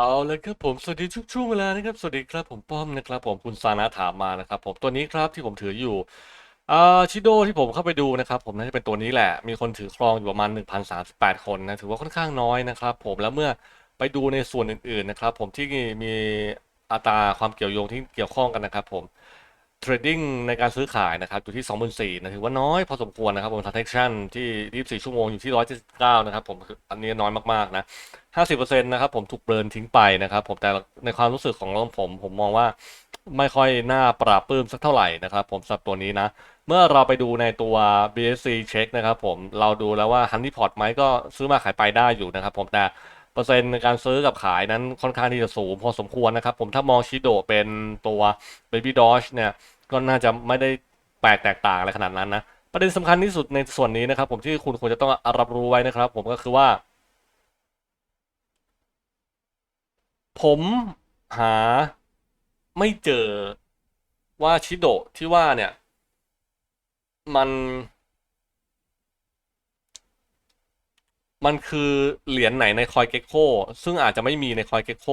เอาละครับผมสวัสดีทุกช่วงเวลานะครับสวัสดีครับผมป้อมนะครับผมคุณซานะถามมานะครับผมตัวนี้ครับที่ผมถืออยู่อ่าชิโดที่ผมเข้าไปดูนะครับผมน่าจะเป็นตัวนี้แหละ มีคนถือครองอยู่ประมาณ 1,038 คนนะถือว่าค่อนข้างน้อยนะครับผมแล้วเมื่อไปดูในส่วนอื่นๆนะครับผมที่มีอัตราความเกี่ยวโยงที่เกี่ยวข้องกันนะครับผม เทรดดิ้งในการซื้อขายนะครับอยู่ที่ 24,000นะถือว่าน้อยพอสมควรนะครับผม transaction ที่ 24 ชั่วโมงอยู่ที่ 179 นะครับผมอันนี้น้อยมาก ๆ นะ 50%นะครับผมถูกเบิร์นทิ้งไปนะครับผมแต่ในความรู้สึกของผม ผมมองว่าไม่ค่อยน่าปราบปลื้มสักเท่าไหร่นะครับผมสำหรับตัวนี้นะ เมื่อเราไปดูในตัว BSC check นะครับผมเราดูแล้วว่า Honey Pot ไหมก็ซื้อมาขายไปได้อยู่นะครับผมแต่ อร์เซ็นต์ในการซื้อกับขายนั้นค่อนข้างที่จะสูงพอสมควรนะครับ ผมถ้ามองชิโดเป็นตัว Baby Doge เนี่ยก็น่าจะไม่ได้แปลกแตกต่างอะไรขนาดนั้นนะ ประเด็นสำคัญที่สุดในส่วนนี้นะครับ ผมที่คุณควรจะต้องรับรู้ไว้นะครับ ผมก็คือว่า ผมหาไม่เจอว่าชิโดที่ว่าเนี่ย มัน มันคือเหรียญไหนในคอยเก็กโคซึ่งอาจจะไม่มีในคอยเก็กโค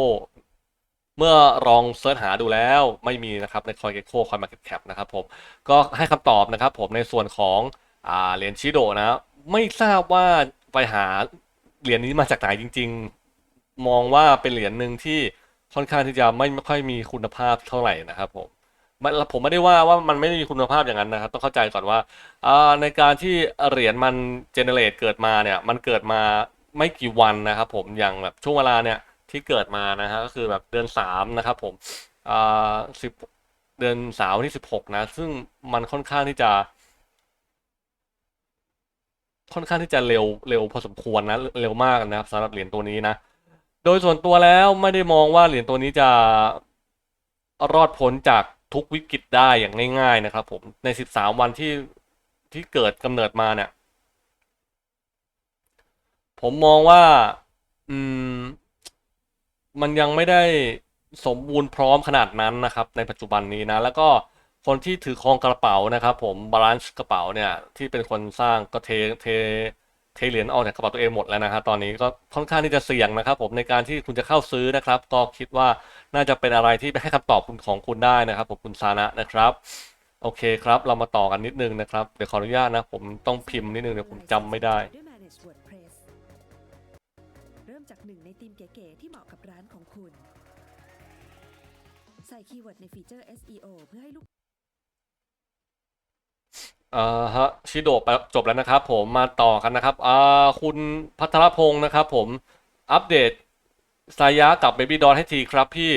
เมื่อลองเสิร์ชหาดูแล้วไม่มีนะครับในคอยเก็กโคคอยมาเก็ตแคปนะครับผมก็ให้คำตอบนะครับผมในส่วนของอเหรียญชิโดนะ ไม่ทราบว่าไปหาเหรียญนี้มาจากไหนจริง ๆ มองว่าเป็นเหรียญหนึ่งที่ค่อนข้างที่จะไม่ไม่ค่อยมีคุณภาพเท่าไหร่นะครับผม มันผมไม่ได้ว่าว่ามันไม่ได้มีคุณภาพอย่างนั้นนะครับ ต้องเข้าใจก่อนว่าอ่าในการที่เหรียญมันเจเนเรตเกิดมาเนี่ย มันเกิดมาไม่กี่วันนะครับผมอย่างแบบช่วงเวลาเนี่ยที่เกิดมานะฮะก็คือแบบเดือนสามนะครับผมอ่าสิบเดือนสามวันที่สิบหกนะ ซึ่งมันค่อนข้างที่จะค่อนข้างที่จะเร็วเร็วพอสมควรนะเร็วมากนะครับสำหรับเหรียญตัวนี้นะ โดยส่วนตัวแล้วไม่ได้มองว่าเหรียญตัวนี้จะรอดพ้นจาก ทุกวิกฤตได้อย่างง่ายๆนะครับ ผมใน 13 วันที่ที่เกิดกำเนิดมาเนี่ย ผมมองว่า อืม มันยังไม่ได้สมบูรณ์พร้อมขนาดนั้นนะครับ ในปัจจุบันนี้นะ แล้วก็คนที่ถือครองกระเป๋านะครับ ผมบาลานซ์กระเป๋าเนี่ย ที่เป็นคนสร้างก็เทเท เทเหรียญออกจากกระเป๋าตัวเองหมดแล้วนะครับตอนนี้ก็ค่อนข้างที่จะเสี่ยงนะครับ ผมในการที่คุณจะเข้าซื้อนะครับ ก็คิดว่าน่าจะเป็นอะไรที่ให้คำตอบคุณของคุณได้นะครับ ผมคุณซานะนะครับ โอเคครับ เรามาต่อกันนิดนึงนะครับเดี๋ยวขออนุญาตนะ ผมต้องพิมพ์นิดนึงเดี๋ยวผมจำไม่ได้เริ่มจากหนึ่งในธีมเก๋ๆที่เหมาะกับร้านของคุณ ใส่คีย์เวิร์ดในฟีเจอร์ SEO เพื่อให้ลูก อ่าฮะชิโดะไปจบแล้วนะครับ ผมมาต่อกันนะครับอ่าคุณพัทรพงศ์นะครับ ผมอัปเดตสายะกับ Baby d o ให้ทีครับพี่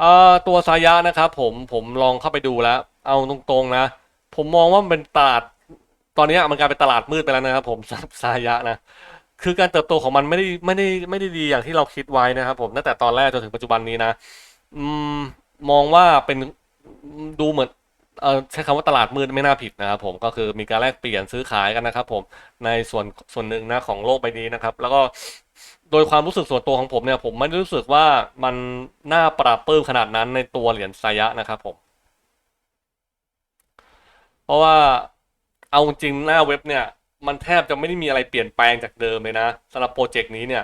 อ่าตัวสายะนะครับ ผมผมลองเข้าไปดูแล้ว เอาตรงๆนะ ผมมองว่ามันเป็นตลาดตอนนี้มันกลายเป็นตลาดมืดไปแล้วนะครับ ผมสำหรับสายะนะคือการเติบโตของมันไม่ได้ไม่ได้ไม่ได้ดีอย่างที่เราคิดไว้นะครับ ผมตั้งแต่ตอนแรกจนถึงปัจจุบันนี้นะ อืมมองว่าเป็นดูเหมือน เออใช้คำว่าตลาดมืดไม่น่าผิดนะครับผมก็คือมีการแลกเปลี่ยนซื้อขายกันนะครับ ผมในส่วนส่วนหนึ่งนะของโลกใบนี้นะครับ แล้วก็โดยความรู้สึกส่วนตัวของผมเนี่ย ผมไม่ได้รู้สึกว่ามันน่าปราบปลื้มขนาดนั้นในตัวเหรียญไซยะนะครับผม เพราะว่าเอาจริงหน้าเว็บเนี่ย มันแทบจะไม่ได้มีอะไรเปลี่ยนแปลงจากเดิมเลยนะสำหรับโปรเจกต์นี้เนี่ย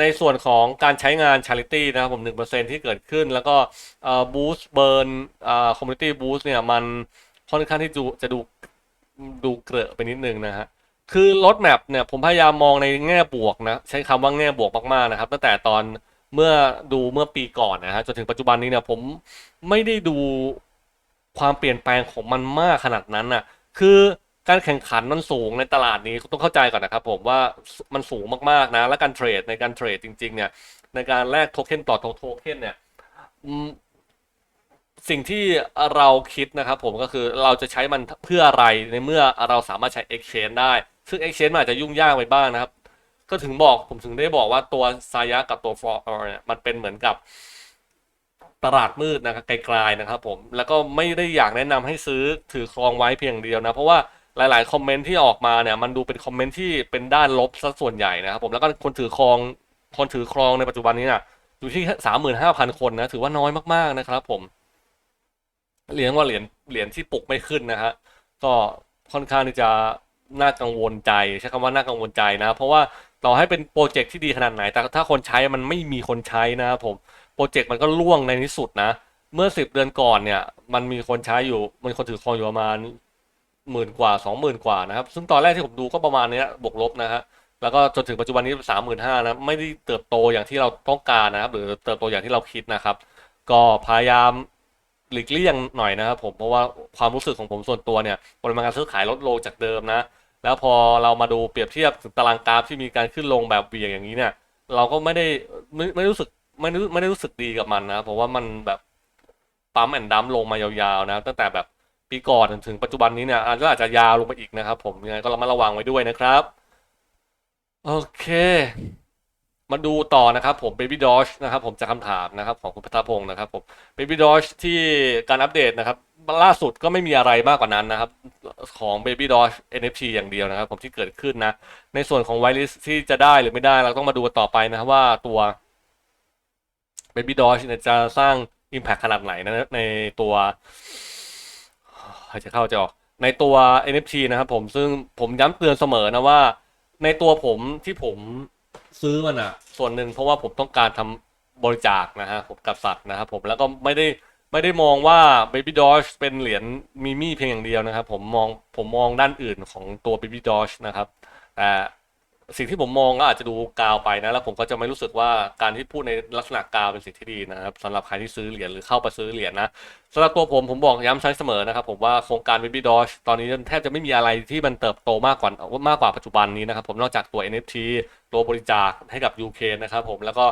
ในส่วนของการใช้งาน Charity นะครับผม 1%ที่เกิดขึ้น แล้วก็เอ่อ Boost Burn อ่า Community Boost เนี่ย มันค่อนข้างที่จะดูดูเกลอะไปนิดนึงนะฮะ คือรถแมพเนี่ย ผมพยายามมองในแง่บวกนะ ใช้คำว่าแง่บวกมากๆนะครับ ตั้งแต่ตอนเมื่อดูเมื่อปีก่อนนะฮะ จนถึงปัจจุบันนี้เนี่ยผมไม่ได้ดูความเปลี่ยนแปลงของมันมากขนาดนั้นน่ะคือ การแข่งขันมันสูงในตลาดนี้ต้องเข้าใจก่อนนะครับผมว่ามันสูงมากๆนะ และการเทรดในการเทรดจริง ๆ เนี่ย ในการแลกโทเค็นต่อโทเค็นเนี่ยสิ่งที่เราคิดนะครับผมก็คือเราจะใช้มันเพื่ออะไรในเมื่อเราสามารถใช้ Exchange ได้ ซึ่ง Exchange มันอาจจะยุ่งยากไปบ้างนะครับ ก็ถึงบอกผมถึงได้บอกว่าตัวซายะกับตัวฟอร์เนี่ยมันเป็นเหมือนกับตลาดมืดนะครับไกลๆนะครับผมแล้วก็ไม่ได้อยากแนะนำให้ซื้อถือครองไว้เพียงเดียวนะ เพราะว่า หลาย ๆ คอมเมนต์ที่ออกมาเนี่ยมันดูเป็นคอมเมนต์ที่เป็นด้านลบซะส่วนใหญ่นะครับผมแล้วก็คนถือครองคนถือครองในปัจจุบันนี้นี่ยอยู่ที่สามหมื่นห้าพันคนนะถือว่าน้อยมาก ๆ นะครับผมเหรียกว่าเหรียญเหรียญที่ปลุกไม่ขึ้นนะฮะก็ค่อนข้างที่จะน่ากังวลใจใช้คำว่าน่ากังวลใจนะ เพราะว่าต่อให้เป็นโปรเจกต์ที่ดีขนาดไหน แต่ถ้าคนใช้มันไม่มีคนใช้นะครับผมโปรเจกต์มันก็ล่วงในที่สุดนะ เมื่อสิบเดือนก่อนเนี่ย มันมีคนใช้อยู่ มันคนถือครองอยู่ประมาณ หมื่นกว่าสองหมื่นกว่านะครับ ซึ่งตอนแรกที่ผมดูก็ประมาณเนี้ยบวกลบนะฮะแล้วก็จนถึงปัจจุบันนี้สามหมื่นห้านะไม่ได้เติบโตอย่างที่เราต้องการนะครับ หรือเติบโตอย่างที่เราคิดนะครับ ก็พยายามหลีกเลี่ยงหน่อยนะครับผมเพราะว่าความรู้สึกของผมส่วนตัวเนี่ยปริมาณการซื้อขายลดลงจากเดิมนะ แล้วพอเรามาดูเปรียบเทียบถึงตารางกราฟที่มีการขึ้นลงแบบเบี่ยงอย่างนี้เนี่ย เราก็ไม่ได้ไม่ไม่รู้สึกไม่ได้ไม่ได้รู้สึกดีกับมันนะเพราะว่ามันแบบปั๊มแอนดัมลงมายาวๆนะตั้งแต่แบบ ปีก่อนถึงปัจจุบันนี้เนี่ยอาจจะอาจจะยาวลงไปอีกนะครับ ผมยังไงก็ระมัดระวังไว้ด้วยนะครับ โอเค มาดูต่อนะครับผม Baby Doge นะครับผมจากคำถามนะครับของคุณพัทพงศ์นะครับผม Baby Doge ที่การอัปเดตนะครับล่าสุดก็ไม่มีอะไรมากกว่านั้นนะครับ ของ Baby Doge NFT อย่างเดียวนะครับ ผมที่เกิดขึ้นนะ ในส่วนของไวลิสที่จะได้หรือไม่ได้เราต้องมาดูกันต่อไปนะครับว่าตัว Baby Doge จะสร้าง Impact ขนาดไหนนะในตัว ครจะเข้าจะออกในตัว NFT นะครับผมซึ่งผมย้ำเตือนเสมอนะว่า ในตัวผมที่ผมซื้อมันอะส่วนหนึ่งเพราะว่าผมต้องการทำบริจาคนะฮะผมกับสัตว์นะครับผมแล้วก็ไม่ได้ไม่ได้มองว่า Baby Doge เป็นเหรียญมีมี่เพียงอย่างเดียวนะครับ ผมมองผมมองด้านอื่นของตัว Baby Doge นะครับแต่ สิ่งที่ผมมองก็อาจจะดูกาวไปนะ แล้วผมก็จะไม่รู้สึกว่าการที่พูดในลักษณะกาวเป็นสิ่งที่ดีนะครับสำหรับใครที่ซื้อเหรียญหรือเข้าไปซื้อเหรียญนะสำหรับตัวผมผมบอกย้ำใช้เสมอนะครับผมว่าโครงการ Baby dog ตอนนี้แทบจะไม่มีอะไรที่มันเติบโตมากกว่ามากกว่าปัจจุบันนี้นะครับผมนอกจากตัว NFT ตัวบริจาคให้กับ UK นะครับผมแล้วก็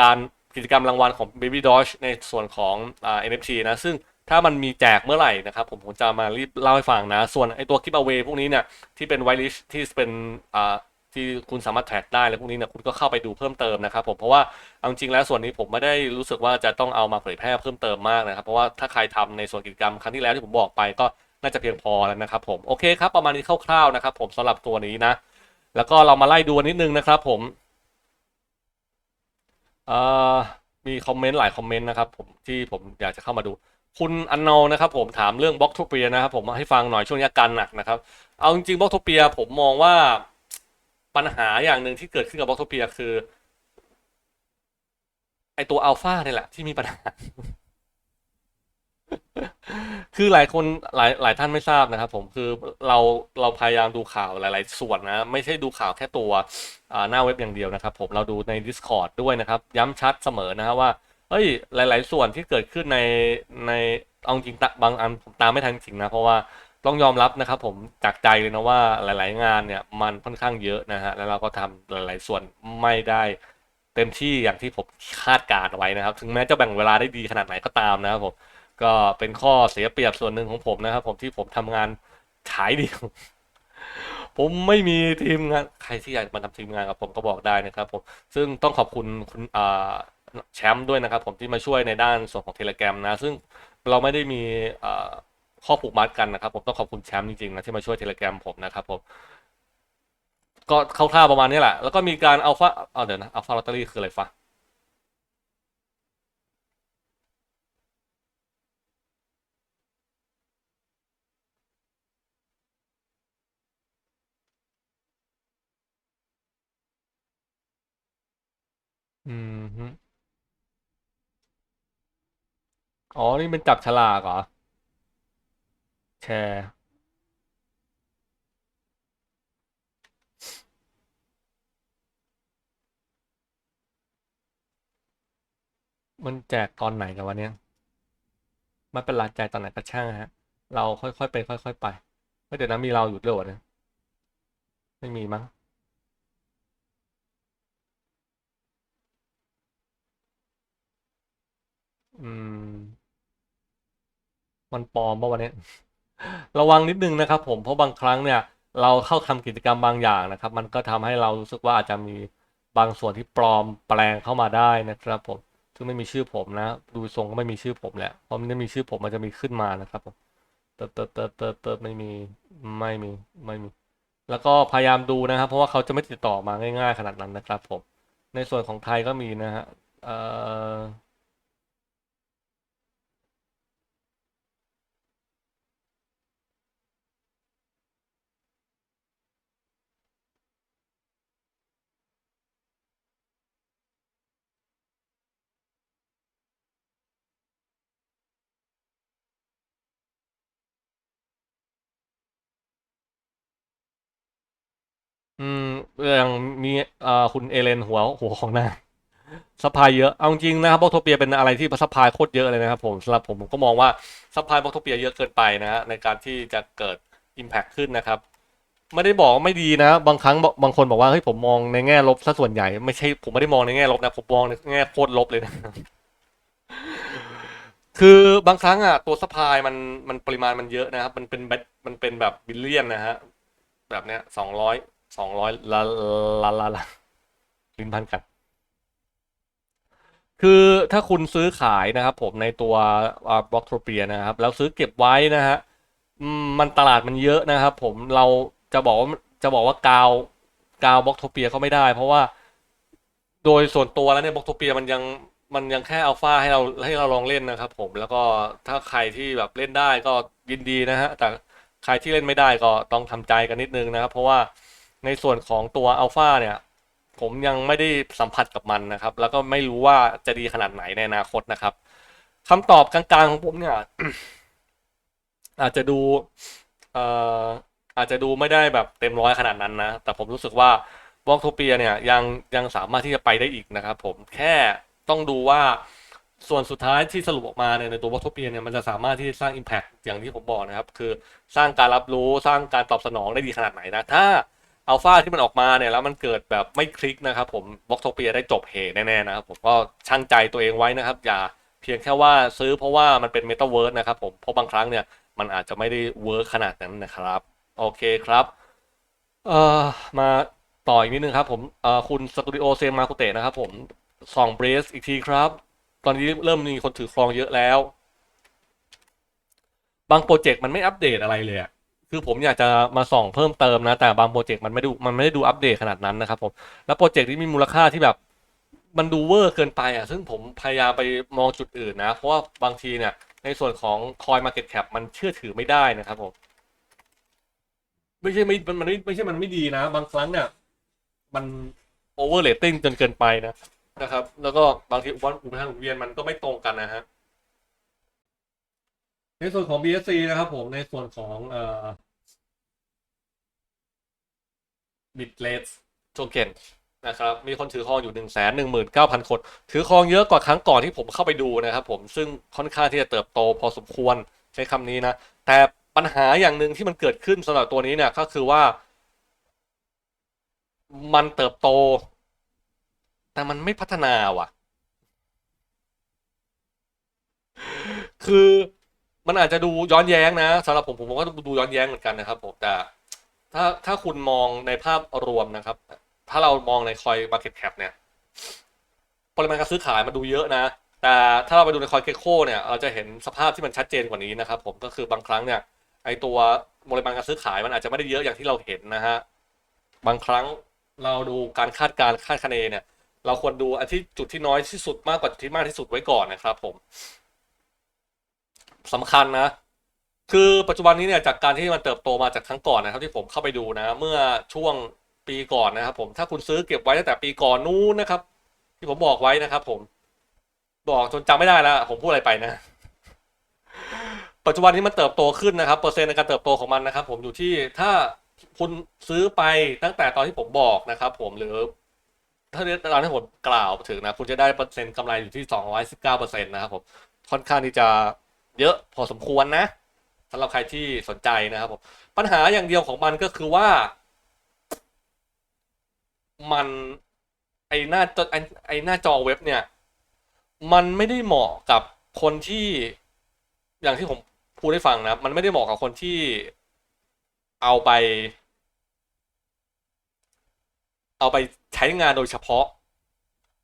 การกิจกรรมรางวัลของ Baby Doge ในส่วนของอ NFT นะซึ่ง ถ้ามันมีแจกเมื่อไหร่นะครับ ผมผมจะมารีบเล่าให้ฟังนะ ส่วนไอตัว giveaway พวกนี้เนี่ยที่เป็น white list ที่เป็นอ่าที่คุณสามารถแท็กได้อะพวกนี้เนี่ยคุณก็เข้าไปดูเพิ่มเติมนะครับผมเพราะว่าเอาจริงแล้วส่วนนี้ผมไม่ได้รู้สึกว่าจะต้องเอามาเผยแพร่เพิ่มเติมมากนะครับ เพราะว่าถ้าใครทำในส่วนกิจกรรมครั้งที่แล้วที่ผมบอกไปก็น่าจะเพียงพอแล้วนะครับผมโอเคครับประมาณนี้คร่าวๆนะครับ ผมสำหรับตัวนี้นะ แล้วก็เรามาไล่ดูนิดนึงนะครับ ผมอ่อมีคอมเมนต์หลายคอมเมนต์นะครับผมที่ผมอยากจะเข้ามาดู คุณอันนอนะครับผมถามเรื่องบล็อกโทเปียนะครับผมมาให้ฟังหน่อยช่วงนี้อาการหนักนะครับ เอาจริงๆบล็อกโทเปียผมมองว่าปัญหาอย่างหนึ่งที่เกิดขึ้นกับบล็อกโทเปียคือ ไอตัวอัลฟาเนี่ยแหละที่มีปัญหา คือหลายคนหลายหลายท่านไม่ทราบนะครับผมคือเราเราพยายามดูข่าวหลาย ๆ ส่วนนะ ไม่ใช่ดูข่าวแค่ตัวหน้าเว็บอย่างเดียวนะครับ ผมเราดูใน Discord ด้วยนะครับ ย้ำชัดเสมอนะครับว่า เฮ้ย หลาย ๆ ส่วนที่เกิดขึ้นในในเอาจริงตะบางอันผมตามไม่ทันจริงนะ เพราะว่าต้องยอมรับนะครับผมจากใจเลยนะว่าหลาย ๆ งานเนี่ยมันค่อนข้างเยอะนะฮะแล้วเราก็ทำหลาย ๆ ส่วนไม่ได้เต็มที่อย่างที่ผมคาดการณ์ไว้นะครับ ถึงแม้จะแบ่งเวลาได้ดีขนาดไหนก็ตามนะครับผมก็เป็นข้อเสียเปรียบส่วนหนึ่งของผมนะครับ ผมที่ผมทำงานขายเดียว ผมไม่มีทีมงานใครที่อยากมาทำทีมงานกับผมก็บอกได้นะครับ ผมซึ่งต้องขอบคุณคุณอ่า แชมป์ด้วยนะครับผมที่มาช่วยในด้านส่วนของเทเลแกรมนะ ซึ่งเราไม่ได้มีข้อผูกมัดกันนะครับ ผมต้องขอบคุณแชมป์จริงๆนะที่มาช่วยเทเลแกรมผมนะครับผมก็คร่าวๆประมาณนี้แหละ แล้วก็มีการอัลฟาเอาเดี๋ยวนะอัลฟาลอตเตอรี่คืออะไรฟะอืมฮึ อ๋อ นี่เป็นจับฉลากเหรอ แชร์ มันแจกตอนไหนกันวะเนี่ยไม่เป็นไรแจกตอนไหนก็ช่างฮะ เราค่อยๆเป็นค่อย ๆ ไปเฮ้ยเดี๋ยวนะมีเราอยู่ด้วยวะเนี่ยไม่มีมั้งอืม มันปลอมป่ะวันนี้ระวังนิดนึงนะครับ ผมเพราะบางครั้งเนี่ย เราเข้าทำกิจกรรมบางอย่างนะครับ มันก็ทำให้เรารู้สึกว่าอาจจะมีบางส่วนที่ปลอมแปลงเข้ามาได้นะครับผมซึ่งไม่มีชื่อผมนะ ดูทรงก็ไม่มีชื่อผมแหละเพราะมันไม่มีชื่อผมมันจะมีขึ้นมานะครับผมเติร์ดเติร์ดเติร์ดเติร์ดเติร์ดไม่มีไม่มีไม่มี แล้วก็พยายามดูนะครับ เพราะว่าเขาจะไม่ติดต่อมาง่าย ๆ ขนาดนั้นนะครับ ผม ในส่วนของไทยก็มีนะฮะเอ่อ อืมอย่างมีอ่อคุณเอเลนหัวหัวของน้าซัพพลายเยอะเอาจริงนะครับบล็อกโทเปียเป็นอะไรที่ซัพพลายโคตรเยอะเลยนะครับผมสำหรับผมผมก็มองว่าซัพพลายบล็อกโทเปียเยอะเกินไปนะฮะในการที่จะเกิด Impact ขึ้นนะครับ ไม่ได้บอกว่าไม่ดีนะ บางครั้งบางคนบอกว่าเฮ้ยผมมองในแง่ลบซะส่วนใหญ่ไม่ใช่ผมไม่ได้มองในแง่ลบนะผมมองในแง่โคตรลบเลยนะคือบางครั้งอะตัวสปายมันมันปริมาณมันเยอะนะครับ มันเป็นแบบมันเป็นแบบบิลเลียนนะฮะแบบเนี้ยสองร้อย สองร้อยละละละละลิ้นพันกัน คือถ้าคุณซื้อขายนะครับ ผมในตัวบล็อกโทเปียนะครับ แล้วซื้อเก็บไว้นะฮะมันตลาดมันเยอะนะครับ ผมเราจะบอกว่าจะบอกว่ากาวกาวบล็อกโทเปียก็ไม่ได้ เพราะว่าโดยส่วนตัวแล้วเนี่ยบล็อกโทเปียมันยังมันยังแค่อัลฟาให้เราให้เราลองเล่นนะครับ ผมแล้วก็ถ้าใครที่แบบเล่นได้ก็ยินดีนะฮะแต่ใครที่เล่นไม่ได้ก็ต้องทำใจกันนิดนึงนะครับ เพราะว่า ในส่วนของตัวอัลฟาเนี่ย ผมยังไม่ได้สัมผัสกับมันนะครับ แล้วก็ไม่รู้ว่าจะดีขนาดไหนในอนาคตนะครับคำตอบกลางๆของผมเนี่ย อาจจะดูเอ่ออาจจะดูไม่ได้แบบเต็มร้อยขนาดนั้นนะ แต่ผมรู้สึกว่าบล็อกโทเปียเนี่ยยังยังสามารถที่จะไปได้อีกนะครับ ผมแค่ต้องดูว่าส่วนสุดท้ายที่สรุปออกมาเนี่ยในตัวบล็อกโทเปียเนี่ยมันจะสามารถที่จะสร้าง Impact อย่างที่ผมบอกนะครับ คือสร้างการรับรู้สร้างการตอบสนองได้ดีขนาดไหนนะ ถ้า อัลฟาที่มันออกมาเนี่ยแล้วมันเกิดแบบไม่คลิกนะครับผมบล็อกโทเปียได้จบเหแน่ๆนะครับผมก็ช่างใจตัวเองไว้นะครับ อย่าเพียงแค่ว่าซื้อเพราะว่ามันเป็นเมตาเวิร์สนะครับผมเพราะบางครั้งเนี่ยมันอาจจะไม่ได้เวิร์คขนาดนั้นนะครับ โอเคครับเอ่อมาต่ออีกนิดนึงครับผมเอ่อคุณสตูดิโอเซมาคุเตะนะครับผมส่องเบรสอีกทีครับ ตอนนี้เริ่มมีคนถือครองเยอะแล้ว บางโปรเจกต์มันไม่อัปเดตอะไรเลยอะ คือผมอยากจะมาส่องเพิ่มเติมนะ แต่บางโปรเจกต์มันไม่ดูมันไม่ได้ดูอัปเดตขนาดนั้นนะครับผมแล้วโปรเจกต์ที่มีมูลค่าที่แบบมันดูเวอร์เกินไปอะซึ่งผมพยายามไปมองจุดอื่นนะ เพราะว่าบางทีเนี่ยในส่วนของ Coin Market Cap มันเชื่อถือไม่ได้นะครับผมไม่ใช่ไม่มันไม่ไม่ใช่มันไม่ดีนะ บางครั้งเนี่ยมันโอเวอร์เรตติ้งจนเกินไปนะนะครับ แล้วก็บางทีอุปอุปทานหมุนเวียนมันก็ไม่ตรงกันนะฮะ ในส่วนของ BSC นะครับผมในส่วนของเอ่อบิตเลสโจเกนนะครับมีคนถือครองอยู่หนึ่งแสนหนึ่งหมื่นเก้าพันคน ถือครองเยอะกว่าครั้งก่อนที่ผมเข้าไปดูนะครับผมซึ่งค่อนข้างที่จะเติบโตพอสมควรใช้คำนี้นะ แต่ปัญหาอย่างหนึ่งที่มันเกิดขึ้นสำหรับตัวนี้เนี่ยก็คือว่า มันเติบโต แต่มันไม่พัฒนาว่ะ คือ มันอาจจะดูย้อนแย้งนะสำหรับผมผมก็ดูย้อนแย้งเหมือนกันนะครับผมแต่ถ้าถ้าคุณมองในภาพรวมนะครับ ถ้าเรามองในคอย Market Cap เนี่ยปริมาณการซื้อขายมันดูเยอะนะ แต่ถ้าเราไปดูในคอยเกโคเนี่ยเราจะเห็นสภาพที่มันชัดเจนกว่านี้นะครับ ผมก็คือบางครั้งเนี่ยไอตัวปริมาณการซื้อขายมันอาจจะไม่ได้เยอะอย่างที่เราเห็นนะฮะบางครั้งเราดูการคาดการคาดคะเนเนี่ย เราควรดูอันที่จุดที่น้อยที่สุดมากกว่าจุดที่มากที่สุดไว้ก่อนนะครับ ผม สำคัญนะ คือปัจจุบันนี้เนี่ยจากการที่มันเติบโตมาจากครั้งก่อนนะครับที่ผมเข้าไปดูนะ เมื่อช่วงปีก่อนนะครับ ผมถ้าคุณซื้อเก็บไว้ตั้งแต่ปีก่อนนู้นนะครับ ที่ผมบอกไว้นะครับ ผม บอกจนจำไม่ได้แล้ว ผมพูดอะไรไปนะปัจจุบันนี้มันเติบโตขึ้นนะครับ เปอร์เซ็นต์ในการเติบโตของมันนะครับ ผมอยู่ที่ถ้าคุณซื้อไปตั้งแต่ตอนที่ผมบอกนะครับ ผมหรือถ้าตอนที่ผมกล่าวถึงนะ คุณจะได้เปอร์เซ็นต์กำไรอยู่ที่สองร้อยสิบเก้าเปอร์เซ็นต์นะครับผมค่อนข้างที่จะ เยอะพอสมควรนะสำหรับใครที่สนใจนะครับผมปัญหาอย่างเดียวของมันก็คือว่า มันไอหน้าจอไอไอหน้าจอเว็บเนี่ย มันไม่ได้เหมาะกับคนที่อย่างที่ผมพูดให้ฟังนะ มันไม่ได้เหมาะกับคนที่เอาไป เอาไปใช้งานโดยเฉพาะ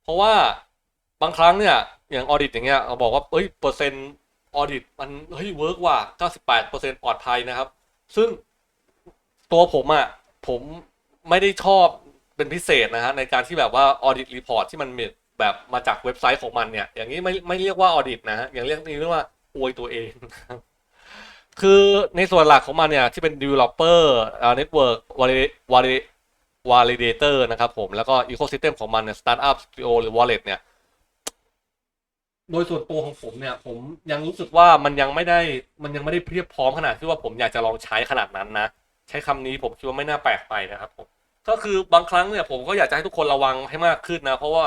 เพราะว่าบางครั้งเนี่ย อย่างออดิตอย่างเงี้ยเราบอกว่าเอ้ยเปอร์เซ็นต์ ออดิตมันเฮ้ยเวิร์กว่า 98%ปลอดภัยนะครับ ซึ่งตัวผมอะ่ะผมไม่ได้ชอบเป็นพิเศษนะฮะในการที่แบบว่าออดิตรีพอร์ตที่มันมแบบมาจากเว็บไซต์ของมันเนี่ย อย่างนี้ไม่ไม่เรียกว่าออดิตนะฮะอย่างเรียกนี้เรียกว่าอวยตัวเอง คือในส่วนหลักของมันเนี่ย ที่เป็น developer อ่า network validator นะครับผมแล้วก็ ecosystem ของมันเนี่ย startup studio หรือ wallet เนี่ย โดยส่วนตัวของผมเนี่ย ผมยังรู้สึกว่ามันยังไม่ได้มันยังไม่ได้เพียบพร้อมขนาดที่ว่าผมอยากจะลองใช้ขนาดนั้นนะ ใช้คำนี้ผมคิดว่าไม่น่าแปลกไปนะครับผมก็คือบางครั้งเนี่ยผมก็อยากจะให้ทุกคนระวังให้มากขึ้นนะ เพราะว่า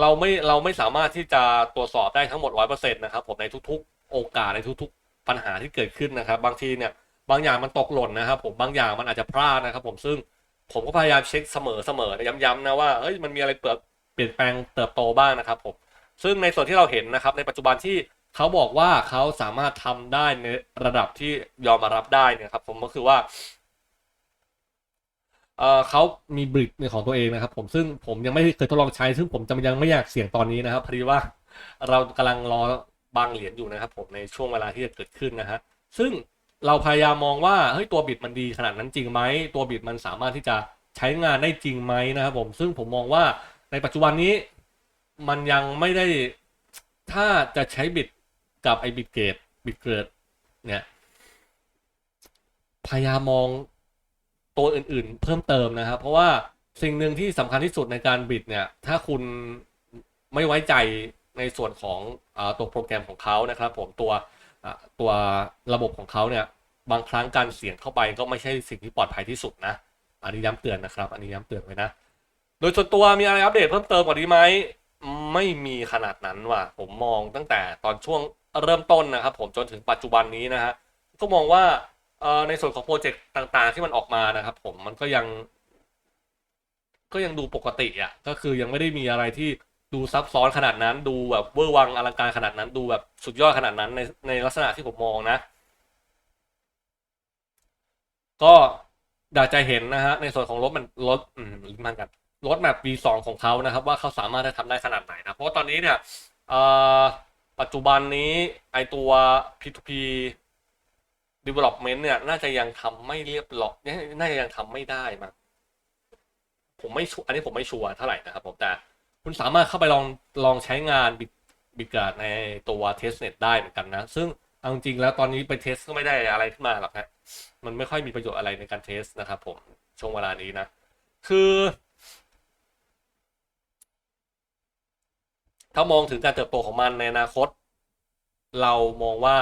เราไม่เราไม่สามารถที่จะตรวจสอบได้ทั้งหมดร้อยเปอร์เซ็นต์นะครับผมในทุกๆ โอกาสในทุกๆ ปัญหาที่เกิดขึ้นนะครับ บางทีเนี่ยบางอย่างมันตกหล่นนะครับ ผมบางอย่างมันอาจจะพลาดนะครับผมซึ่งผมก็พยายามเช็คเสมอเสมอย้ำๆนะว่าเฮ้ยมันมีอะไรเปลี่ยนเปลี่ยนแปลงเติบโตบ้างนะครับผม ซึ่งในส่วนที่เราเห็นนะครับ ในปัจจุบันที่เขาบอกว่าเขาสามารถทำได้ในระดับที่ยอมมารับได้เนี่ยครับผมก็คือว่าเออเขามีบริดในของตัวเองนะครับผมซึ่งผมยังไม่เคยทดลองใช้ ซึ่งผมจะยังไม่อยากเสี่ยงตอนนี้นะครับพอดีว่าเรากำลังรอบางเหรียญอยู่นะครับ ผมในช่วงเวลาที่จะเกิดขึ้นนะฮะซึ่งเราพยายามมองว่าเฮ้ยตัวบิดมันดีขนาดนั้นจริงไหมตัวบิดมันสามารถที่จะใช้งานได้จริงไหมนะครับผมซึ่งผมมองว่าในปัจจุบันนี้ มันยังไม่ได้ถ้าจะใช้บิดกับไอ้บิดเกตบิดเกิดเนี่ยพยายามมองตัวอื่นๆ เพิ่มเติมนะครับ เพราะว่าสิ่งหนึ่งที่สำคัญที่สุดในการบิดเนี่ย ถ้าคุณไม่ไว้ใจในส่วนของอตัวโปรแกรมของเขานะครับ ผมตัวตัวระบบของเขาเนี่ย บางครั้งการเสี่ยงเข้าไปก็ไม่ใช่สิ่งที่ปลอดภัยที่สุดนะ อันนี้ย้ำเตือนนะครับ อันนี้ย้ำเตือนไว้นะ โดยส่วนตัวมีอะไรอัปเดตเพิ่มเติมกว่านี้ไหม ไม่มีขนาดนั้นว่ะ ผมมองตั้งแต่ตอนช่วงเริ่มต้นนะครับผมจนถึงปัจจุบันนี้นะฮะก็มองว่าในส่วนของโปรเจกต์ต่างๆ ที่มันออกมานะครับ ผมมันก็ยัง ก็ยังดูปกติอะก็คือยังไม่ได้มีอะไรที่ดูซับซ้อนขนาดนั้น ดูแบบเวอร์วังอลังการขนาดนั้น ดูแบบสุดยอดขนาดนั้นในในลักษณะที่ผมมองนะ ก็อยากจะเห็นนะฮะในส่วนของรถมันรถอืมลืมมันกัน รถแมพ V2 ของเขานะครับ ว่าเขาสามารถจะทำได้ขนาดไหนนะ เพราะว่าตอนนี้เนี่ยปัจจุบันนี้ไอตัว P2P development เนี่ย น่าจะยังทำไม่เรียบร้อยน่าจะยังทำไม่ได้มั้งผมไม่ชัวอันนี้ผมไม่ชัวร์เท่าไหร่นะครับผมแต่คุณสามารถเข้าไปลองลองใช้งานบิบิกาดในตัว testnet ได้เหมือนกันนะ ซึ่งเอาจริงแล้วตอนนี้ไปเทสก็ไม่ได้อะไรขึ้นมาหรอกฮะมันไม่ค่อยมีประโยชน์อะไรในการเทสนะครับผมช่วงเวลานี้นะ คือ ถ้ามองถึงการเติบโตของมันในอนาคต เรามองว่า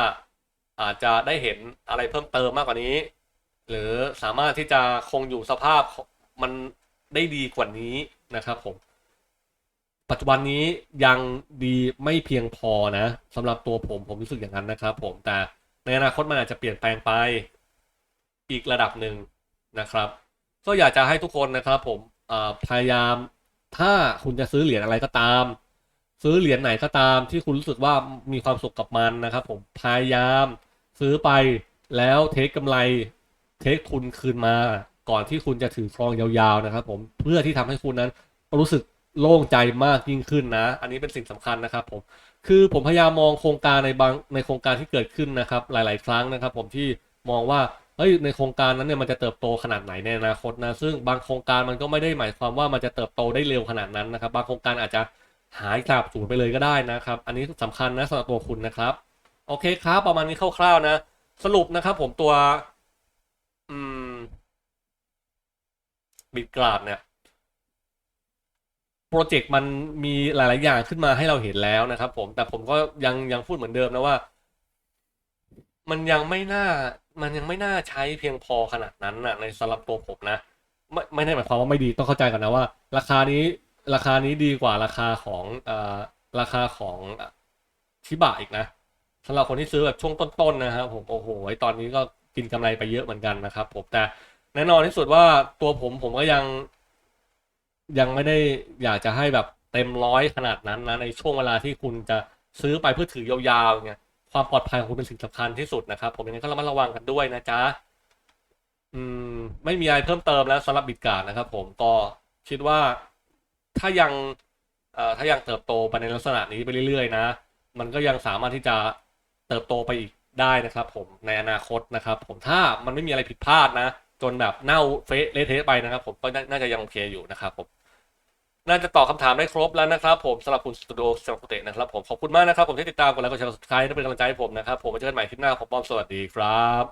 อาจจะได้เห็นอะไรเพิ่มเติมมากกว่านี้ หรือสามารถที่จะคงอยู่สภาพมันได้ดีกว่านี้นะครับผม ปัจจุบันนี้ยังดีไม่เพียงพอนะสำหรับตัวผมผมรู้สึกอย่างนั้นนะครับ ผมแต่ในอนาคตมันอาจจะเปลี่ยนแปลงไปอีกระดับหนึ่งนะครับ ก็อยากจะให้ทุกคนนะครับ ผมพยายามถ้าคุณจะซื้อเหรียญอะไรก็ตาม ซื้อเหรียญไหนก็ตามที่คุณรู้สึกว่ามีความสุขกับมันนะครับ ผมพยายามซื้อไปแล้วเทคกำไรเทคทุนคืนมาก่อนที่คุณจะถือครองยาวๆนะครับ ผมเพื่อที่ทำให้คุณนั้นรู้สึกโล่งใจมากยิ่งขึ้นนะ อันนี้เป็นสิ่งสำคัญนะครับ ผมคือผมพยายามมองโครงการในบางในโครงการที่เกิดขึ้นนะครับ หลาย ๆ ครั้งนะครับ ผมที่มองว่าเฮ้ยในโครงการนั้นเนี่ยมันจะเติบโตขนาดไหนในอนาคตนะซึ่งบางโครงการมันก็ไม่ได้หมายความว่ามันจะเติบโตได้เร็วขนาดนั้นนะครับ บางโครงการอาจจะ หายสาบสูญไปเลยก็ได้นะครับ อันนี้สำคัญนะสำหรับตัวคุณนะครับ โอเคครับประมาณนี้คร่าวๆนะ สรุปนะครับผมตัว อืมบิดกราดเนี่ยโปรเจกต์มันมีหลาย ๆ อย่างขึ้นมาให้เราเห็นแล้วนะครับผมแต่ผมก็ยังยังพูดเหมือนเดิมนะว่า มันยังไม่น่า มันยังไม่น่าใช้เพียงพอขนาดนั้นนะในสำหรับตัวผมนะ ไม่ไม่ได้หมายความว่าไม่ดีต้องเข้าใจก่อนนะว่า ราคานี้ ราคานี้ดีกว่าราคาของเอ่อราคาของชิบะอีกนะสำหรับคนที่ซื้อแบบช่วงต้นๆนะครับผมโอ้โหตอนนี้ก็กินกำไรไปเยอะเหมือนกันนะครับผมแต่แน่นอนที่สุดว่าตัวผมผมก็ยังยังไม่ได้อยากจะให้แบบเต็มร้อยขนาดนั้นนะในช่วงเวลาที่คุณจะซื้อไปเพื่อถือยาวๆเนี่ยความปลอดภัยของคุณเป็นสิ่งสำคัญที่สุดนะครับ ผมยังไงก็ระมัดระวังกันด้วยนะจ๊ะอืม ไม่มีอะไรเพิ่มเติมแล้วสำหรับบิตการ์ดนะครับ ผมก็คิดว่า ถ้ายังเอ่อถ้ายังเติบโตไปในลักษณะนี้ไปเรื่อยๆนะ มันก็ยังสามารถที่จะเติบโตไปอีกได้นะครับ ผมในอนาคตนะครับ ผมถ้ามันไม่มีอะไรผิดพลาดนะ จนแบบเน่าเฟะเละเทะไปนะครับ ผมก็น่าจะยังโอเคอยู่นะครับผมน่าจะตอบคำถามได้ครบแล้วนะครับ ผมสำหรับคุณสตูดิโอสำหรับคุณเตะนะครับ ผมขอบคุณมากนะครับ ผมที่ติดตามกดไลค์กดแชร์กดซับสไครต์และเป็นกำลังใจให้ผมนะครับ ผมไว้เจอกันใหม่คลิปหน้าผมป้อมสวัสดีครับ